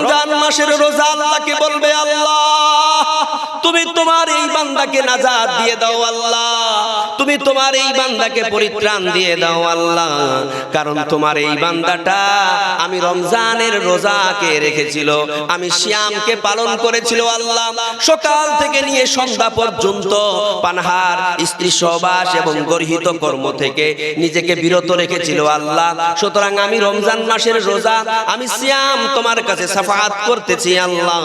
রমজান মাসের রোজা আল্লাহকে বলবে আল্লাহ। তুমি তোমার এই বান্দাকে নাজাত দিয়ে দাও আল্লাহ। তুমি তোমার এই বান্দাকে পরিত্রাণ দিয়ে দাও আল্লাহ। কারণ তোমার এই বান্দাটা আমি রমজানের রোজাকে রেখেছিল, আমি শ্যামকে পালন করেছিল আল্লাহ। সকাল থেকে নিয়ে সন্ধ্যা পর্যন্ত পানহার, স্ত্রী সহবাস এবং গর্হিত কর্ম থেকে নিজেকে বিরত রেখেছিল আল্লাহ। সুতরাং আমি রমজান মাসের রোজা, আমি শ্যাম তোমার কাছে সাফাত করতেছি আল্লাহ।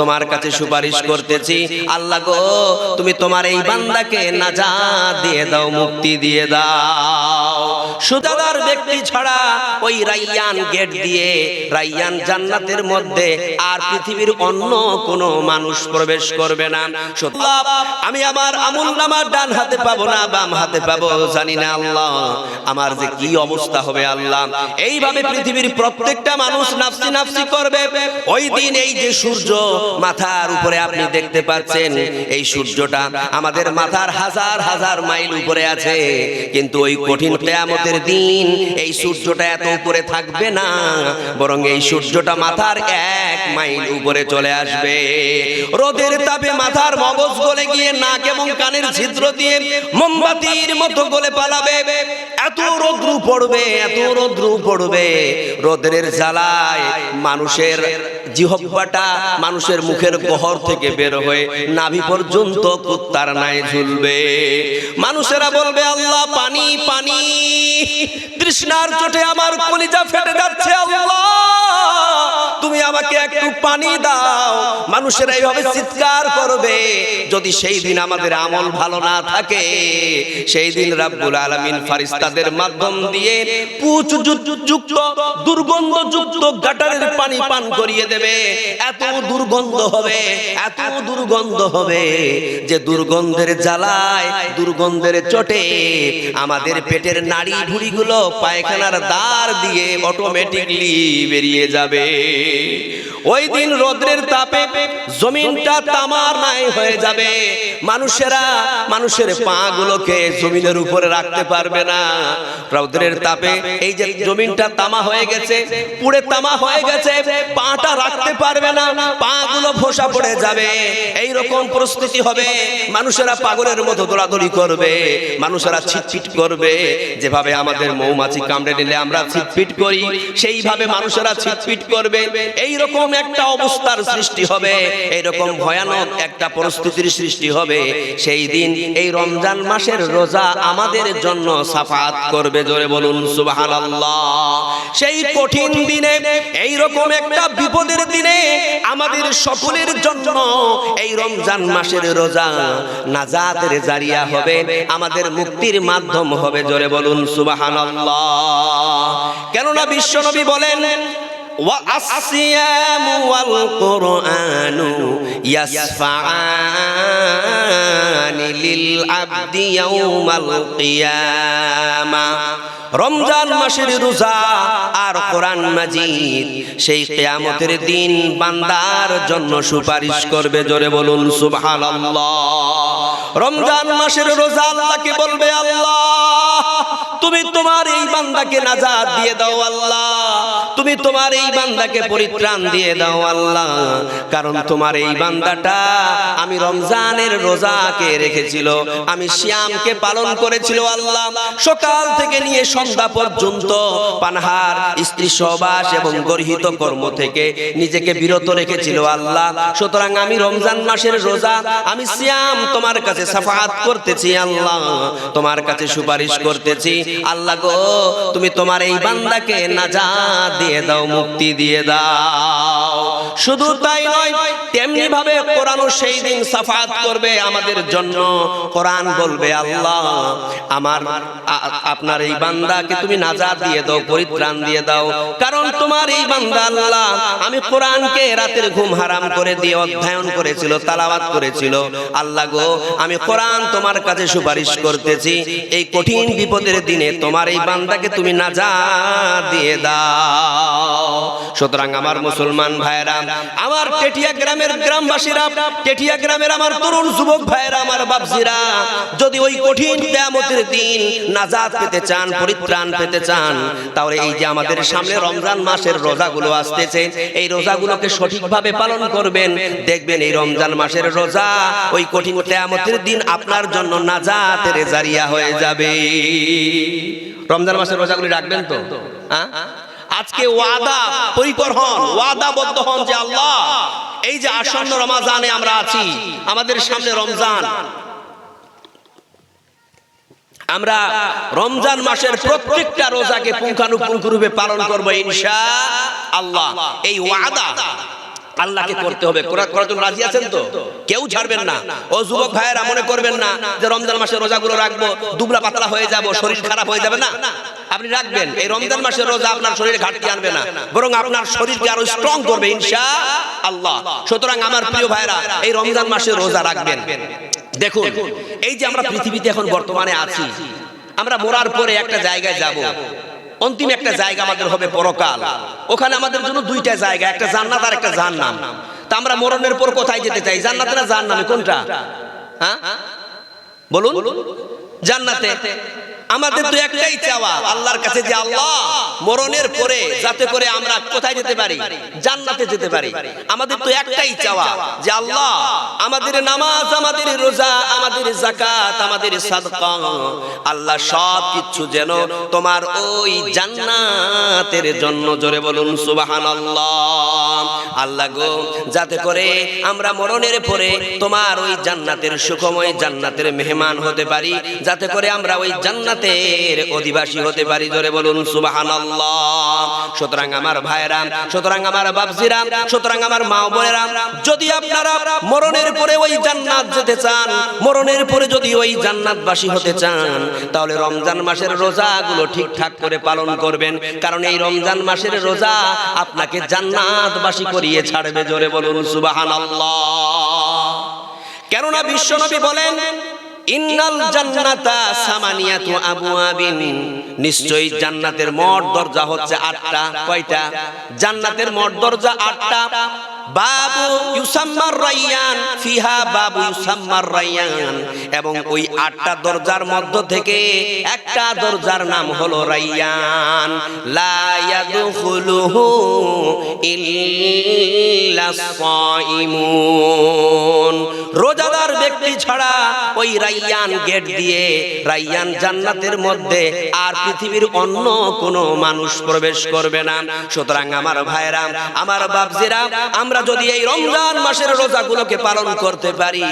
তোমার কাছে সুপারিশ করতেছি আল্লাহ গো তুমি তোমার এই বান্দাকে নাজাত দিয়ে দাও মুক্তি দিয়ে দাও। সুদাদার ব্যক্তি ছাড়া ওই রাইয়ান গেট দিয়ে, রাইয়ান জান্নাতের মধ্যে আর পৃথিবীর অন্য কোনো মানুষ প্রবেশ করবে না। আমি আমার আমুল নামার ডান হাতে পাবো না, বাম হাতে পাবো, জানি না আল্লাহ, আমার যে কি অবস্থা হবে আল্লাহ। এইভাবে পৃথিবীর প্রত্যেকটা মানুষ নাফসি নাফসি করবে। ওই দিন এই যে সূর্য মাথার উপরে আপনি দেখতে পাচ্ছেন, এই সূর্যটা আমাদের মাথার হাজার হাজার মাইল উপরে আছে, কিন্তু ওই কঠিন কেয়ামতের দিন এই সূর্যটা এত উপরে থাকবে না বরং এই সূর্যটা মাথার এক মাইল উপরে চলে আসবে। রোদের তাপে মাথার মগজ গলে গিয়ে নাক এবং কানের ছিদ্র দিয়ে মোমবাতির মতো গলে পালাবে। এত রৌদ্র পড়বে এত রৌদ্র পড়বে। রোদের জ্বালায় মানুষের জিহব্বাটা মানুষের মুখের গহর থেকে বের হয়ে নাভি পর্যন্ত কুত্তার নাই ঝুলবে। মানুষেরা বলবে, আল্লাহ, পানি পানি। তৃষ্ণার চোটে আমার কলিজা ফেটে যাচ্ছে, আল্লাহ। তুমি আমাকে একটু পানি দাও। মানুষেরা এইভাবে চিৎকার করবে, যদি সেই দিন আমাদের আমল ভালো না থাকে, সেই দিন রাব্বুল আলামিন ফারিস্তাদের মাধ্যম দিয়ে পুচ যুক্ত দুর্গন্ধ যুক্ত গাটারের পানি পান করিয়ে দেবে। এত দুর্গন্ধ হবে, এত দুর্গন্ধ হবে যে দুর্গন্ধের জ্বালায়, দুর্গন্ধের চটে আমাদের পেটের নাড়ি ভুড়িগুলো পায়খানার দ্বার দিয়ে অটোমেটিকলি বেরিয়ে যাবে। ওই দিন রোদ্রের তাপে জমিনটা তামার নাই হয়ে যাবে। মানুষেরা মানুষের পা গুলোকে জমিনের উপরে রাখতে পারবে না। রৌদ্রের তাপে এই যে জমিনটা তামা হয়ে গেছে, পুড়ে তামা হয়ে গেছে, পাটা রাখতে পারবে না পা গুলো ফোসা পড়ে যাবে এই রকম পরিস্থিতি হবে, মানুষেরা পাগলের মতো দৌড়াদৌড়ি করবে, মানুষেরা ছিটছিট করবে, যেভাবে আমাদের মৌমাছি কামড়ে নিলে আমরা ছিটপিট করি, সেইভাবে মানুষেরা ছিটপিট করবে এই রকম একটা অবস্থার সৃষ্টি হবে এই রকম ভয়ানক একটা পরিস্থিতির সৃষ্টি হবে, সেই দিন এই রমজান মাসের রোজা আমাদের জন্য সাফাত করবে, জোরে বলুন, সুবহানাল্লাহ। সেই কঠিন দিনে এই রকম একটা বিপদের দিনে আমাদের সকলের জন্য এই রমজান মাসের রোজা নাজাতের জারিয়া হবে আমাদের মুক্তির মাধ্যম হবে জোরে বলুন সুবহানাল্লাহ কেননা বিশ্বনবী বলেন والصيام والقرآن يسفعان للعبد يوم القيامة রমজান মাসের রোজা আর কোরআন মাজিদ, সেই কেয়ামতের দিন বান্দার জন্য সুপারিশ করবে, জোরে বলুন, সুবহানাল্লাহ। রমজান মাসের রোজা আল্লাহকে বলবে, আল্লাহ। তুমি তোমার এই বান্দাকে নাজাত দিয়ে দাও আল্লাহ। তুমি তোমার এই বান্দাকে পরিত্রাণ দিয়ে দাও আল্লাহ। কারণ তোমার এই বান্দাটা আমি রমজানের রোজাকে রেখেছিল, আমি শ্যামকে পালন করেছিল আল্লাহ। সকাল থেকে নিয়ে সন্ধ্যা পর্যন্ত পানহার, স্ত্রী সহবাস এবং গর্হিত কর্ম থেকে নিজেকে বিরত রেখেছিল আল্লাহ। সুতরাং আমি রমজান মাসের রোজা, আমি শ্যাম তোমার কাছে সাফাত করতেছি আল্লাহ। তোমার কাছে সুপারিশ করতেছি আল্লাহ গো, তুমি তোমার এই বান্দাকে নাজাত দিয়ে দাও, মুক্তি দিয়ে দাও। শুধু তাই নয়, তেমনি ভাবে কোরআনও সেই দিন সাফাত করবে আমাদের জন্য। কোরআন বলবে, আল্লাহ, আমার আপনার এই বান্দাকে তুমি নাজাত দিয়ে দাও, পরিত্রাণ দিয়ে দাও। কারণ তোমার এই বান্দা আল্লাহ, আমি কোরআনকে রাতের ঘুম হারাম করে দিয়ে অধ্যয়ন করেছিল তালাবাত করেছিল। আল্লাহ গো, আমি কোরআন তোমার কাছে সুপারিশ করতেছি, এই কঠিন বিপদের দিনে তোমার এই বান্দাকে তুমি নাজাত দিয়ে দাও। সুতরাং আমার মুসলমান ভাইরা আমার টেটিয়া গ্রামের গ্রামবাসীরা টেটিয়া গ্রামের আমার তরুণ যুবক ভাইয়েরা, আমার বাপজিরা, যদি ওই কঠিন কিয়ামতের দিন নাজাত পেতে চান, পরিত্রাণ পেতে চান, তাহলে এই যে আমাদের সামনে রমজান মাসের রোজাগুলো আসতেছে, এই রোজাগুলোকে সঠিকভাবে পালন করবেন। দেখবেন এই রমজান মাসের রোজা ওই কঠিন কিয়ামতের দিন আপনার জন্য নাজাতের জারিয়া হয়ে যাবে। রমজান মাসের রোজাগুলি রাখবেন তো? হ্যাঁ? আজকে ওয়াদা পরিকর হন ওয়াদাবদ্ধ হন যে আল্লাহ। এই যে আসন্ন রমাজানে আমরা আছি আমাদের সামনে রমজান। আমরা রমজান মাসের প্রত্যেকটা রোজাকে পুঙ্খানুপুঙ্খ রূপে পালন করব ইনশা আল্লাহ। এই ওয়াদা আল্লাহকে করতে হবে। করার জন্য রাজি আছেন তো? কেউ ছাড়বেন না। ও যুবক ভাইয়েরা মনে করবেন না যে রমজান মাসে রোজাগুলো রাখব, দুবলা পাতলা হয়ে যাব, শরীর খারাপ হয়ে যাবে না। আপনি রাখবেন। এই রমজান মাসের রোজা আপনার শরীরে ঘাটতি আনবে না। বরং আপনার শরীরকে আরও স্ট্রং করবে ইনশা আল্লাহ সুতরাং আমার প্রিয় ভাইরা এই রমজান মাসে রোজা রাখবেন। দেখুন, এই যে আমরা পৃথিবীতে এখন বর্তমানে আছি, আমরা মরার পরে একটা জায়গায় যাব। অন্তিম একটা জায়গা আমাদের হবে পরকাল। ওখানে আমাদের জন্য দুইটা জায়গা একটা জান্নাত আর একটা জাহান্নাম। তা আমরা মরণের পর কোথায় যেতে চাই? জান্নাত না জাহান্নামে কোনটা? হ্যাঁ? বলুন। জান্নাতে। আমাদের তো একটাই চাওয়া, আল্লাহর কাছে যে আল্লাহ, মরণের পরে যাতে করে আমরা কোথায় যেতে পারি? জান্নাতে যেতে পারি। আমাদের তো একটাই চাওয়া যে আল্লাহ, আমাদের নামাজ, আমাদের রোজা, আমাদের জাকাত আমাদের সাদকা। আল্লাহ সব কিছু যেন তোমার ওই জান্নাতের জন্য জোরে বলুন, সুবহানাল্লাহ। আল্লাহ গো, যাতে করে আমরা মরণের পরে তোমার ওই জান্নাতের সুখময় জান্নাতের মেহমান হতে পারি, যাতে করে আমরা ওই জান্নাতের অধিবাসী হতে পারি, জোরে বলুন, সুবহানাল্লাহ। সুতরাং আমার ভাইরা সুতরাং আমার বাপজিরা সুতরাং আমার মা বোনেরা, যদি আপনারা মরণের পরে ওই জান্নাত যেতে চান, মরণের পরে যদি ওই জান্নাতবাসী হতে চান, তাহলে রমজান মাসের রোজাগুলো ঠিকঠাক করে পালন করবেন। কারণ এই রমজান মাসের রোজা আপনাকে জান্নাতবাসী করিয়ে ছাড়বে, জোরে বলুন, সুবহানাল্লাহ। কেননা বিশ্বনবী বলেন ইন্নাল জান্নাতা সামানিয়াতু আবওয়াবিন। নিশ্চয়ই জান্নাতের মোট দরজা হচ্ছে আটটা। কয়টা? জান্নাতের মোট দরজা আটটা। বাবু ইউসাম্মার রাইয়ান, ফিহা বাবু ইউসাম্মার রাইয়ান। এবং ওই আটটা দরজার মধ্য থেকে একটা দরজার নাম হলো রাইয়ান। ইল্লা সাইমুন। রোজাদার ব্যক্তি ছাড়া ওই রাইয়ান গেট দিয়ে, রাইয়ান জান্নাতের মধ্যে আর পৃথিবীর অন্য কোনো মানুষ প্রবেশ করবে না। সুতরাং আমার ভাইরা আমার বাপজিরা, আমরা যদি এই রমজান মাসের রোজাগুলোকে পালন করতে পারি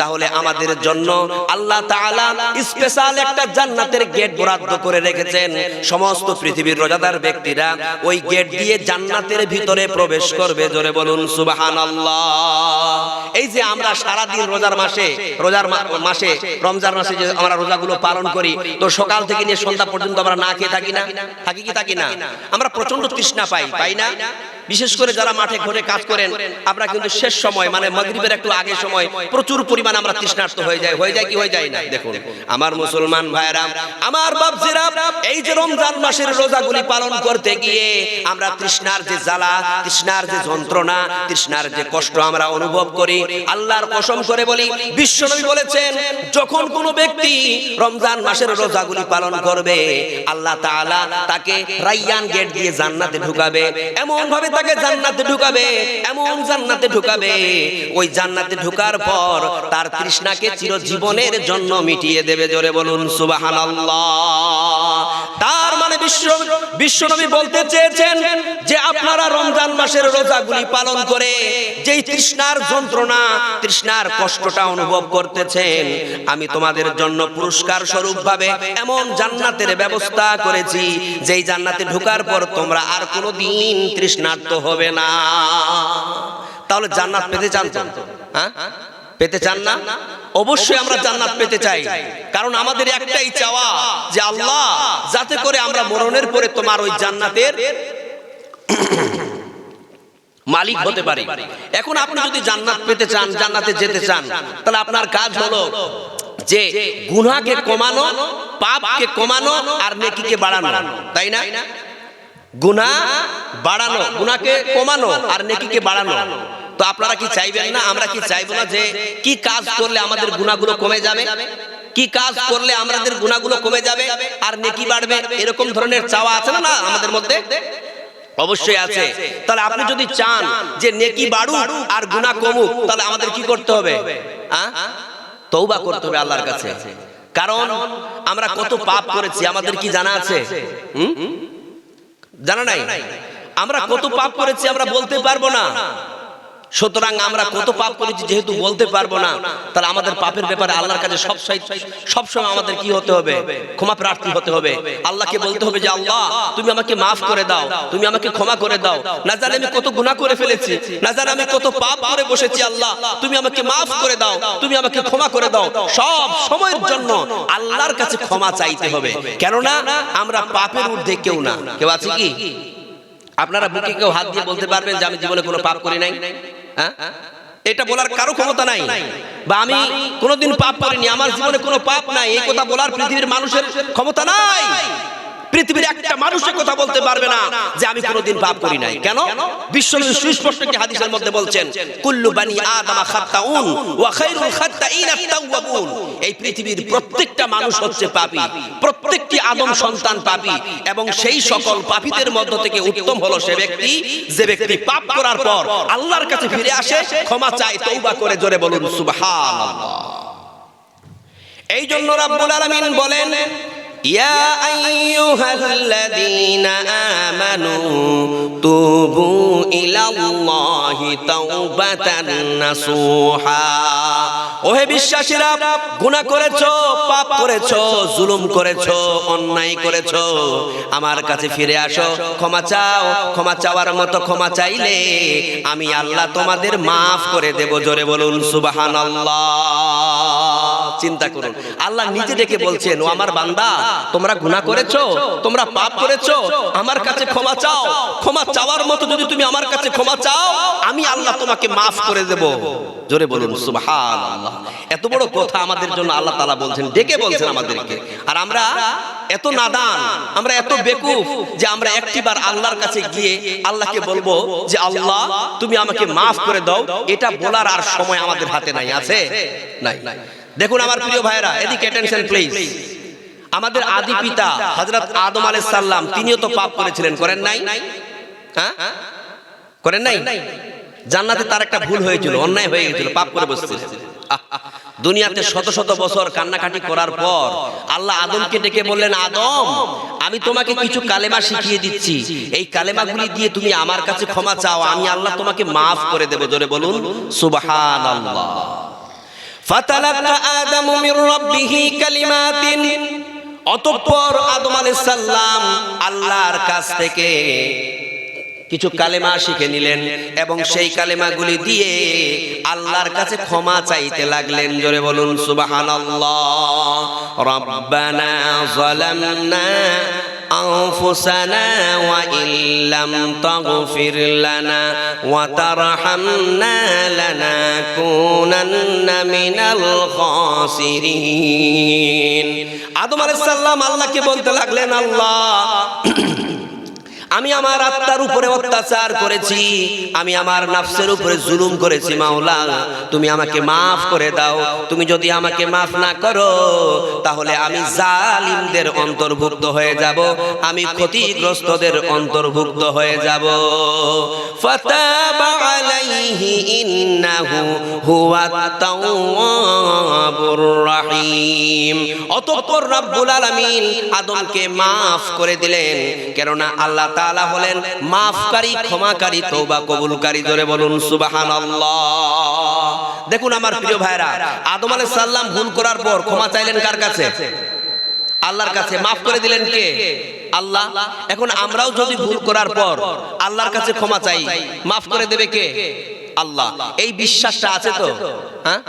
তাহলে আমাদের জন্য আল্লাহ তাআলা স্পেশাল একটা জান্নাতের গেট বরাদ্দ করে রেখেছেন। সমস্ত পৃথিবীর রোজাদার ব্যক্তিরা ওই গেট দিয়ে জান্নাতের ভিতরে প্রবেশ করবে। জোরে বলুন সুবহানাল্লাহ। এই যে আমরা সারা দিন রোজার মাসে রোজার মাসে রমজান মাসে যে আমরা রোজাগুলো পালন করি তো সকাল থেকে নিয়ে সন্ধ্যা পর্যন্ত আমরা না খেয়ে থাকি না থাকি কি থাকি না? আমরা প্রচণ্ড তৃষ্ণা পাই পাই না? বিশেষ করে যারা মাঠে ঘরে কাজ করেন, আমরা কিন্তু শেষ সময় মানে মাগরিবের একটু আগে সময়, প্রচুর পরিমাণ আমরা তৃষ্ণার্ত হয়ে যায় হয়ে যায় কি হয়ে যায় না? দেখুন, আমার মুসলমান ভাইরা আমার বাপজিরা, এই যে রমজান মাসের রোজাগুলি পালন করতে গিয়ে আমরা তৃষ্ণার যে জ্বালা, তৃষ্ণার যে যন্ত্রণা, তৃষ্ণার যে কষ্ট আমরা অনুভব করি, আল্লাহর কসম করে বলি, বিশ্বনবী বলেছেন, যখন কোনো ব্যক্তি রমজান মাসের রোজাগুলি পালন করবে, আল্লাহ তাআলা তাকে রাইয়ান গেট দিয়ে জান্নাতে ঢুকাবে। এমন ভাবে তাকে জান্নাতে ঢুকাবে, এমন জান্নাতে ঢুকাবে। ওই জান্নাতে ঢুকার পর তার তৃষ্ণাকে চিরজীবনের জন্য মিটিয়ে দেবে, জোরে বলুন, সুবহানাল্লাহ। তার মানে বিশ্ব, বিশ্বনবী বলতে চেয়েছেন যে আপনারা রমজান মাসের রোজাগুলি পালন করে যেই তৃষ্ণার যন্ত্রণা, তৃষ্ণার কষ্টটা অনুভব করতেছেন, আমি তোমাদের জন্য পুরস্কার স্বরূপ ভাবে এমন জান্নাতের ব্যবস্থা করেছি, যেই জান্নাতে ঢোকার পর তোমরা আর কোনো দিন তৃষ্ণার্ত হবে না। তাহলে জান্নাত পেতে চান হ্যাঁ? পেতে চান না? অবশ্যই আমরা জান্নাত পেতে চাই। কারণ আমাদের একটাই চাওয়া যে আল্লাহ, যাতে করে আমরা মরণের পরে তোমার ওই জান্নাতের মালিক হতে পারে। এখন আপনি যদি জান্নাত পেতে চান, জান্নাতে যেতে চান, তাহলে আপনার কাজ হলো যে গুনাহকে কমানো, পাপকে কমানো আর নেকিকে বাড়ানো। তাই না? গুনাহ বাড়ানো, গুনাহকে কমানো আর নেকিকে বাড়ানো। তো আপনারা কি চাইবেন না? আমরা কি চাইব না যে কি কাজ করলে আমাদের গুনাহগুলো কমে যাবে? কি কাজ করলে আমাদের গুনাহগুলো কমে যাবে আর নেকি বাড়বে? এরকম ধরনের চাওয়া আছে না আমাদের মধ্যে? অবশ্যই আছে। তাহলে আপনি যদি চান যে নেকি বাড়ুক আর গুনাহ কমুক, তাহলে আমাদের কি করতে হবে? তৌবা করতে হবে আল্লাহর কাছে। কারণ আমরা কত পাপ করেছি, আমাদের কি জানা আছে? হুম? জানা নাই। আমরা কত পাপ করেছি আমরা বলতে পারব না। সুতরাং আমরা কত পাপ করেছি যেহেতু বলতে পারব না তাহলে আমাদের পাপের ব্যাপারে আল্লাহর কাছে সব সব সময় আমাদের কি হতে হবে? ক্ষমা প্রার্থী হতে হবে। আল্লাহকে বলতে হবে যে আল্লাহ তুমি আমাকে মাফ করে দাও তুমি আমাকে ক্ষমা করে দাও। না জানি আমি কত গুনাহ করে ফেলেছি। না জানি আমি কত পাপ করে বসেছি আল্লাহ। তুমি আমাকে মাফ করে দাও তুমি আমাকে ক্ষমা করে দাও। সব সময়ের জন্য আল্লাহর কাছে ক্ষমা চাইতে হবে। কেননা আমরা পাপের ঊর্ধ্বে কেউ না। কেউ আছে কি আপনারা বুকে কেউ হাত দিয়ে বলতে পারবেন যে আমি জীবনে কোনো পাপ করি নাই এটা বলার কারও ক্ষমতা নাই। বা আমি কোনোদিন পাপ করিনি আমার জীবনে কোনো পাপ নাই, এই কথা বলার পৃথিবীর মানুষের ক্ষমতা নাই। পৃথিবীর একটা মানুষের কথা বলতে পারবে না যে আমি কোনোদিন পাপ করি নাই। কেন? বিশ্বনবী সুস্পষ্ট একটি হাদিসের মধ্যে বলছেন, কুল্লু বানি আদম খাত্তাউন ওয়া খায়রুল খাত্তাইন আত-তাওয়াবুন এই পৃথিবীর প্রত্যেকটা মানুষ হচ্ছে পাপী। প্রত্যেকটি আদম সন্তান পাপী। এবং সেই সকল পাপীদের মধ্য থেকে উত্তম হলো সে ব্যক্তি, যে ব্যক্তি পাপ করার পর আল্লাহর কাছে ফিরে আসে, ক্ষমা চায়, তওবা করে, জোরে বলুন, সুবহানাল্লাহ। এই জন্য রাব্বুল আলামিন বলেন ইয়া আইয়ুহাল্লাযীনা আমানু তুবু ইলাল্লাহি তাওবাতান নাসুহা। ওহে বিশ্বাসীরা, গুনাহ করেছ, পাপ করেছ, জুলুম করেছ, অন্যায় করেছ, আমার কাছে ফিরে আসো, ক্ষমা চাও, ক্ষমা চাওয়ার মতো ক্ষমা চাইলে আমি আল্লাহ তোমাদের মাফ করে দেব, জোরে বলুন সুবহানাল্লাহ। চিন্তা করুন। আল্লাহ নিজে ডেকে বলছেন ও আমার বান্দা তোমরা গুনাহ করেছ তোমরা পাপ করেছ আমার কাছে ক্ষমা চাও ক্ষমা চাওয়ার মতো যদি তুমি আমার কাছে ক্ষমা চাও আমি আল্লাহ তোমাকে মাফ করে দেব। জোরে বলুন সুবহানাল্লাহ। এত বড় কথা আমাদের জন্য আল্লাহ তাআলা বলছেন ডেকে বলছেন আমাদেরকে। আর আমরা এত নাদান আমরা এত বেকুফ যে আমরা একটিবার আল্লাহর কাছে গিয়ে আল্লাহকে বলব যে আল্লাহ তুমি আমাকে মাফ করে দাও এটা বলার আর সময় আমাদের হাতে নাই আছে নাই দেখুন আমার প্রিয় ভাইরা এদিকে অ্যাটেনশন প্লিজ আমাদের আদি পিতা হযরত আদম আলাইহিস সালাম তিনিও তো পাপ করেছিলেন করেন নাই? হ্যাঁ? করেন নাই? জান্নাতে তার একটা ভুল হয়েছিল অন্যায় হয়ে গেছিল পাপ করে বসছিল। আহ, দুনিয়াতে শত শত বছর কান্নাকাটি করার পর আল্লাহ আদমকে ডেকে বললেন আদম আমি তোমাকে কিছু কালেমা শিখিয়ে দিচ্ছি। এই কালেমাগুলি দিয়ে তুমি আমার কাছে ক্ষমা চাও আমি আল্লাহ তোমাকে মাফ করে দেব জোরে বলুন সুবহানাল্লাহ। ফাতালাক্কা আদামু মির রাব্বিহি কালিমাতিন। অতঃপর আদম আলাইহিস সালাম আল্লাহর কাছ থেকে কিছু কালেমা শিখে নিলেন এবং সেই কালেমাগুলি দিয়ে আল্লাহর কাছে ক্ষমা চাইতে লাগলেন। জোরে বলুন, সুবহানাল্লাহ। রব্বানা যালামনা أنفسنا وإن لم تغفر لنا وترحمنا لنكونن من الخاسرين আদম আলাইহিস সালাম আল্লাহকে বলতে লাগলেন আল্লাহ আমি আমার আত্মার উপরে অত্যাচার করেছি, আমি আমার নাফসের উপরে জুলুম করেছি, মাওলা, তুমি আমাকে মাফ করে দাও। তুমি যদি আমাকে মাফ না করো, তাহলে আমি জালিমদের অন্তর্ভুক্ত হয়ে যাব, আমি ক্ষতিগ্রস্তদের অন্তর্ভুক্ত হয়ে যাব। অতঃপর রব্বুল আলামিন আদমকে মাফ করে দিলেন, কেননা আল্লাহ তাআলা হলেন মাফকারী, ক্ষমাকারী, তওবা কবুলকারী। ধরে বলুন, সুবহানাল্লাহ। দেখুন আমার প্রিয় ভাইরা আদম আলাইহিস সালাম ভুল করার পর ক্ষমা চাইলেন কার কাছে? আল্লাহর কাছে। মাফ করে দিলেন কে? আল্লাহ। এখন আমরাও যদি ভুল করার পর আল্লাহর কাছে ক্ষমা চাই, মাফ করে দেবে কে? আল্লাহ। এই বিশ্বাসটা আছে তো? হ্যাঁ?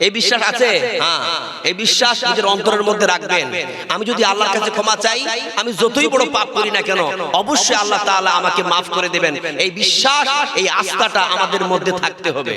এই বিশ্বাস আছে? হ্যাঁ। এই বিশ্বাস নিজের অন্তরের মধ্যে রাখবেন। আমি যদি আল্লাহর কাছে ক্ষমা চাই আমি যতই বড় পাপ করি না কেন অবশ্যই আল্লাহ তাআলা আমাকে মাফ করে দেবেন। এই বিশ্বাস এই আস্থাটা আমাদের মধ্যে থাকতে হবে।